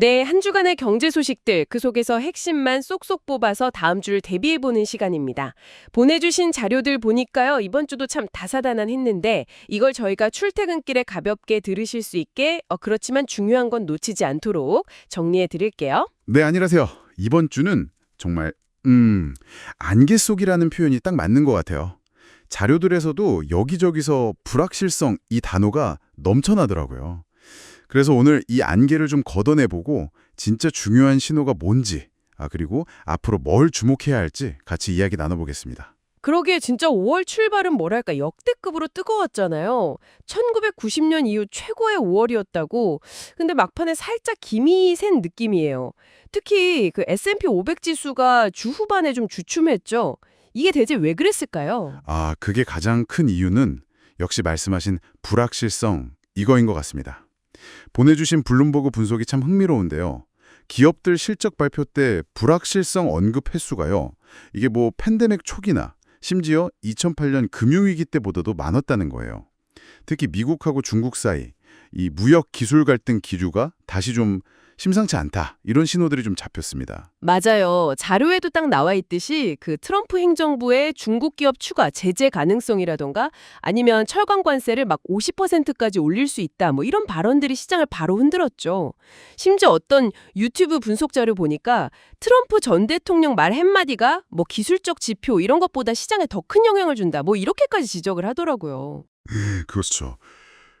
네, 한 주간의 경제 소식들 그 속에서 핵심만 쏙쏙 뽑아서 다음 주를 대비해 보는 시간입니다. 보내주신 자료들 보니까요 이번 주도 참 다사다난했는데 이걸 저희가 출퇴근길에 가볍게 들으실 수 있게 어, 그렇지만 중요한 건 놓치지 않도록 정리해 드릴게요. 네, 안녕하세요. 이번 주는 정말 음, 안개 속이라는 표현이 딱 맞는 것 같아요. 자료들에서도 여기저기서 불확실성 이 단어가 넘쳐나더라고요. 그래서 오늘 이 안개를 좀 걷어내보고 진짜 중요한 신호가 뭔지, 아 그리고 앞으로 뭘 주목해야 할지 같이 이야기 나눠보겠습니다. 그러기에 진짜 5월 출발은 뭐랄까 역대급으로 뜨거웠잖아요. 1990년 이후 최고의 5월이었다고. 근데 막판에 살짝 김이 센 느낌이에요. 특히 그 S&P 500 지수가 주 후반에 좀 주춤했죠. 이게 대체 왜 그랬을까요? 아, 그게 가장 큰 이유는 역시 말씀하신 불확실성 이거인 것 같습니다. 보내주신 블룸버그 분석이 참 흥미로운데요. 기업들 실적 발표 때 불확실성 언급 횟수가요. 이게 뭐 팬데믹 초기나 심지어 2008년 금융위기 때보다도 많았다는 거예요. 특히 미국하고 중국 사이 이 무역 기술 갈등 기류가 다시 좀 심상치 않다 이런 신호들이 좀 잡혔습니다. 맞아요. 자료에도 딱 나와 있듯이 그 트럼프 행정부의 중국 기업 추가 제재 가능성이라던가 아니면 철강 관세를 막 50%까지 올릴 수 있다. 뭐 이런 발언들이 시장을 바로 흔들었죠. 심지어 어떤 유튜브 분석 자료 보니까 트럼프 전 대통령 말 한마디가 뭐 기술적 지표 이런 것보다 시장에 더 큰 영향을 준다. 뭐 이렇게까지 지적을 하더라고요. 그렇죠.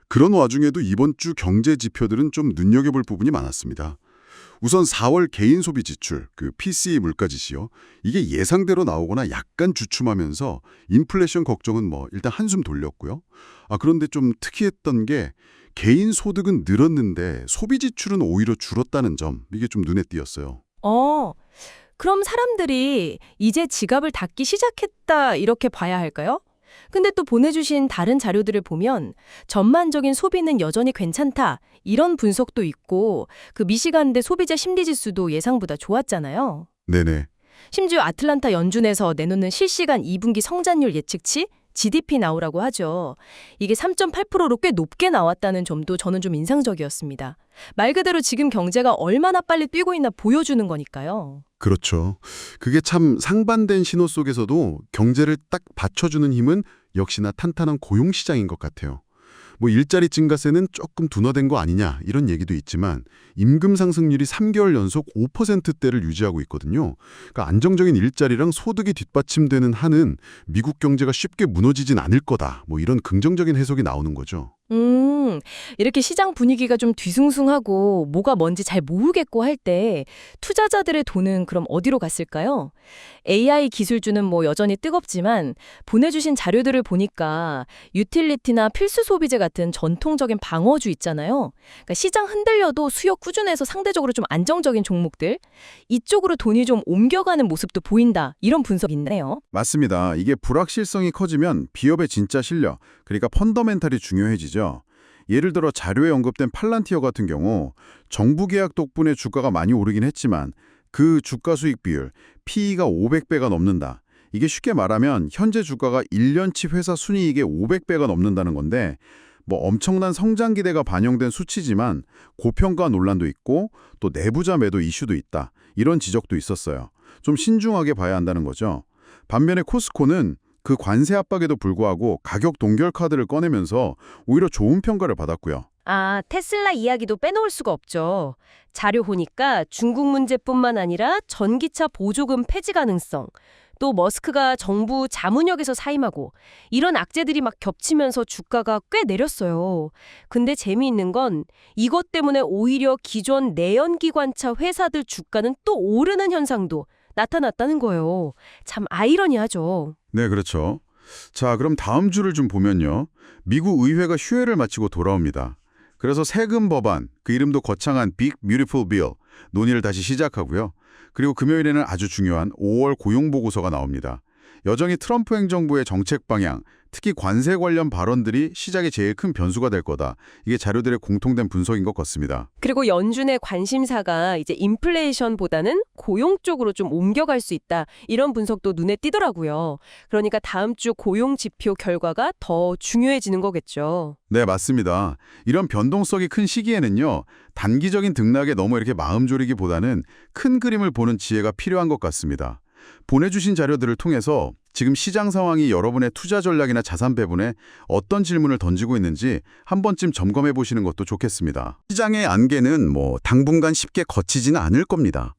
그런 와중에도 이번 주 경제 지표들은 좀 눈여겨볼 부분이 많았습니다. 우선 4월 개인 소비 지출, 그 PCE 물가 지시요. 이게 예상대로 나오거나 약간 주춤하면서 인플레이션 걱정은 뭐 일단 한숨 돌렸고요. 아 그런데 좀 특이했던 게 개인 소득은 늘었는데 소비 지출은 오히려 줄었다는 점. 이게 좀 눈에 띄었어요. 어, 그럼 사람들이 이제 지갑을 닫기 시작했다 이렇게 봐야 할까요? 근데 또 보내주신 다른 자료들을 보면 전반적인 소비는 여전히 괜찮다 이런 분석도 있고 그 미시간대 소비자 심리지수도 예상보다 좋았잖아요. 네네. 심지어 아틀란타 연준에서 내놓는 실시간 2분기 성장률 예측치 GDP 나오라고 하죠. 이게 3.8%로 꽤 높게 나왔다는 점도 저는 좀 인상적이었습니다. 말 그대로 지금 경제가 얼마나 빨리 뛰고 있나 보여주는 거니까요. 그렇죠. 그게 참 상반된 신호 속에서도 경제를 딱 받쳐주는 힘은 역시나 탄탄한 고용시장인 것 같아요. 뭐 일자리 증가세는 조금 둔화된 거 아니냐 이런 얘기도 있지만 임금 상승률이 3개월 연속 5%대를 유지하고 있거든요. 그러니까 안정적인 일자리랑 소득이 뒷받침되는 한은 미국 경제가 쉽게 무너지진 않을 거다. 뭐 이런 긍정적인 해석이 나오는 거죠. 음, 이렇게 시장 분위기가 좀 뒤숭숭하고 뭐가 뭔지 잘 모르겠고 할 때 투자자들의 돈은 그럼 어디로 갔을까요? AI 기술주는 뭐 여전히 뜨겁지만 보내주신 자료들을 보니까 유틸리티나 필수 소비재 같은 전통적인 방어주 있잖아요. 그러니까 시장 흔들려도 수요 꾸준해서 상대적으로 좀 안정적인 종목들 이쪽으로 돈이 좀 옮겨가는 모습도 보인다 이런 분석이 있네요. 맞습니다. 이게 불확실성이 커지면 기업의 진짜 실력, 그러니까 펀더멘탈이 중요해지죠. 예를 들어 자료에 언급된 팔란티어 같은 경우 정부 계약 덕분에 주가가 많이 오르긴 했지만 그 주가 수익 비율, PE가 500배가 넘는다. 이게 쉽게 말하면 현재 주가가 1년치 회사 순이익의 500배가 넘는다는 건데 뭐 엄청난 성장 기대가 반영된 수치지만 고평가 논란도 있고 또 내부자 매도 이슈도 있다. 이런 지적도 있었어요. 좀 신중하게 봐야 한다는 거죠. 반면에 코스코는 그 관세 압박에도 불구하고 가격 동결 카드를 꺼내면서 오히려 좋은 평가를 받았고요. 아, 테슬라 이야기도 빼놓을 수가 없죠. 자료 보니까 중국 문제뿐만 아니라 전기차 보조금 폐지 가능성, 또 머스크가 정부 자문역에서 사임하고 이런 악재들이 막 겹치면서 주가가 꽤 내렸어요. 근데 재미있는 건 이것 때문에 오히려 기존 내연기관차 회사들 주가는 또 오르는 현상도 나타났다는 거예요. 참 아이러니하죠. 네, 그렇죠. 자, 그럼 다음 주를 좀 보면요. 미국 의회가 휴회를 마치고 돌아옵니다. 그래서 세금 법안, 그 이름도 거창한 빅 뷰티풀 빌 논의를 다시 시작하고요. 그리고 금요일에는 아주 중요한 5월 고용 보고서가 나옵니다. 여전히 트럼프 행정부의 정책 방향, 특히 관세 관련 발언들이 시장의 제일 큰 변수가 될 거다. 이게 자료들의 공통된 분석인 것 같습니다. 그리고 연준의 관심사가 이제 인플레이션보다는 고용 쪽으로 좀 옮겨갈 수 있다. 이런 분석도 눈에 띄더라고요. 그러니까 다음 주 고용 지표 결과가 더 중요해지는 거겠죠. 네, 맞습니다. 이런 변동성이 큰 시기에는요, 단기적인 등락에 너무 이렇게 마음 졸이기보다는 큰 그림을 보는 지혜가 필요한 것 같습니다. 보내주신 자료들을 통해서 지금 시장 상황이 여러분의 투자 전략이나 자산 배분에 어떤 질문을 던지고 있는지 한 번쯤 점검해 보시는 것도 좋겠습니다. 시장의 안개는 뭐 당분간 쉽게 거치지는 않을 겁니다.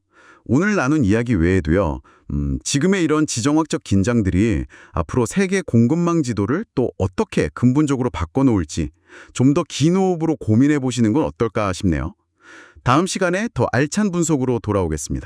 오늘 나눈 이야기 외에도요, 음, 지금의 이런 지정학적 긴장들이 앞으로 세계 공급망 지도를 또 어떻게 근본적으로 바꿔놓을지 좀 더 긴 호흡으로 고민해 보시는 건 어떨까 싶네요. 다음 시간에 더 알찬 분석으로 돌아오겠습니다.